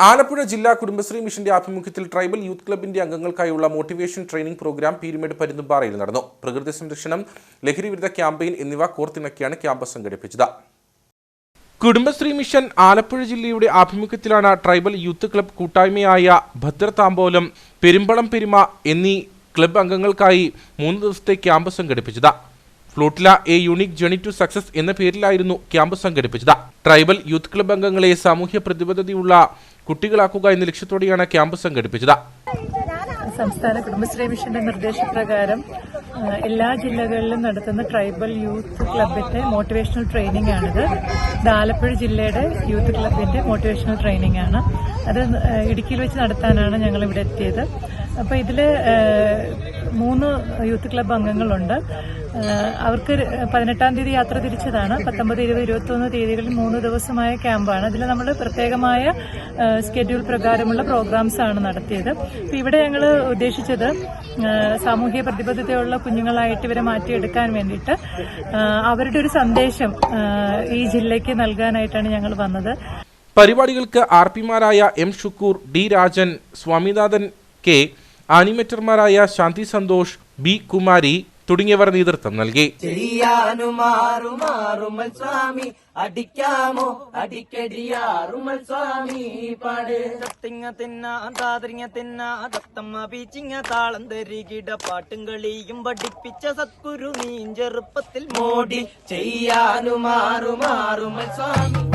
ആലപ്പുഴ ജില്ലാ കുടുംബശ്രീ മിഷന്റെ ആഭിമുഖ്യത്തിൽ ട്രൈബൽ യൂത്ത് ക്ലബിന്റെ അംഗങ്ങൾക്കായുള്ള മോട്ടിവേഷൻ ട്രെയിനിംഗ് പ്രോഗ്രാം പീരുമേട് പരുന്തുംപാറയിൽ നടന്നു. പ്രകൃതി സംരക്ഷണം ലഹരി വിരുദ്ധ ക്യാമ്പയിൻ എന്നിവ കോർത്തിണക്കിയാണ് ക്യാമ്പ് സംഘടിപ്പിച്ചത്. കുടുംബശ്രീ മിഷൻ ആലപ്പുഴ ജില്ലയുടെ ആഭിമുഖ്യത്തിലാണ് ട്രൈബൽ യൂത്ത് ക്ലബ് കൂട്ടായ്മയായ ഭദ്ര താമ്പോലം പെരുമ്പളം പെരുമ എന്നീ ക്ലബ് അംഗങ്ങൾക്കായി മൂന്ന് ദിവസത്തെ ക്യാമ്പ് സംഘടിപ്പിച്ചത്. ഫ്ലൂട്ടില a unique journey to success എന്ന പേരിലായിരുന്നു ക്യാമ്പ് സംഘടിപ്പിച്ചത്. ട്രൈബൽ യൂത്ത് ക്ലബ് അംഗങ്ങളെ സാമൂഹ്യ പ്രതിബദ്ധതയുള്ള കുട്ടികളാക്കുക എന്ന ലക്ഷ്യത്തോടെയാണ് ക്യാമ്പ് സംഘടിപ്പിച്ചത്. സംസ്ഥാന കുടുംബശ്രീ മിഷന്റെ നിർദ്ദേശപ്രകാരം എല്ലാ ജില്ലകളിലും നടത്തുന്ന ട്രൈബൽ യൂത്ത് ക്ലബിന്റെ മോട്ടിവേഷണൽ ട്രെയിനിങ് ആണിത് ഇത് ആലപ്പുഴ ജില്ലയുടെ യൂത്ത് ക്ലബിന്റെ മോട്ടിവേഷണൽ ട്രെയിനിങ് ആണ് അത് ഇടുക്കിയിൽ വെച്ച് നടത്താനാണ് ഞങ്ങൾ ഇവിടെ എത്തിയത്. അപ്പോൾ ഇതിൽ മൂന്ന് യൂത്ത് ക്ലബ് അംഗങ്ങളുണ്ട്. അവർക്ക് പതിനെട്ടാം തീയതി യാത്ര തിരിച്ചതാണ്. പത്തൊമ്പത് ഇരുപത് ഇരുപത്തൊന്ന് തീയതികളിൽ മൂന്ന് ദിവസമായ ക്യാമ്പാണ്. അതിൽ നമ്മൾ പ്രത്യേകമായ സ്കെഡ്യൂൾ പ്രകാരമുള്ള പ്രോഗ്രാംസ് ആണ് നടത്തിയത്. അപ്പോൾ ഇവിടെ ഞങ്ങൾ ഉദ്ദേശിച്ചത് സാമൂഹ്യ പ്രതിബദ്ധതയുള്ള കുഞ്ഞുങ്ങളായിട്ട് ഇവരെ മാറ്റിയെടുക്കാൻ വേണ്ടിയിട്ട് അവരുടെ ഒരു സന്ദേശം ഈ ജില്ലയ്ക്ക് നൽകാനായിട്ടാണ് ഞങ്ങൾ വന്നത്. പരിപാടികൾക്ക് R പിമാരായ M Shukoor D Rajan Swaminathan K ആനിമേറ്റർമാരായ Shanthi Santhosh B Kumari തുടങ്ങിയവർ നേതൃത്വം നൽകി. സ്വാമി. അടിക്കാമോ? അടിക്കടിയാറുമൽ സ്വാമി. പാട്. തത്തിങ്ങ തിന്ന താതിരിങ്ങ തിന്ന തത്തമ്മ പീച്ചിങ്ങ താളം തരികിട പാട്ടും കളിയും പഠിപ്പിച്ച സത്കുരു നീ ചെറുപ്പത്തിൽ മോടി. ചെയ്യാനുമാറുമാറുമൽ സ്വാമി.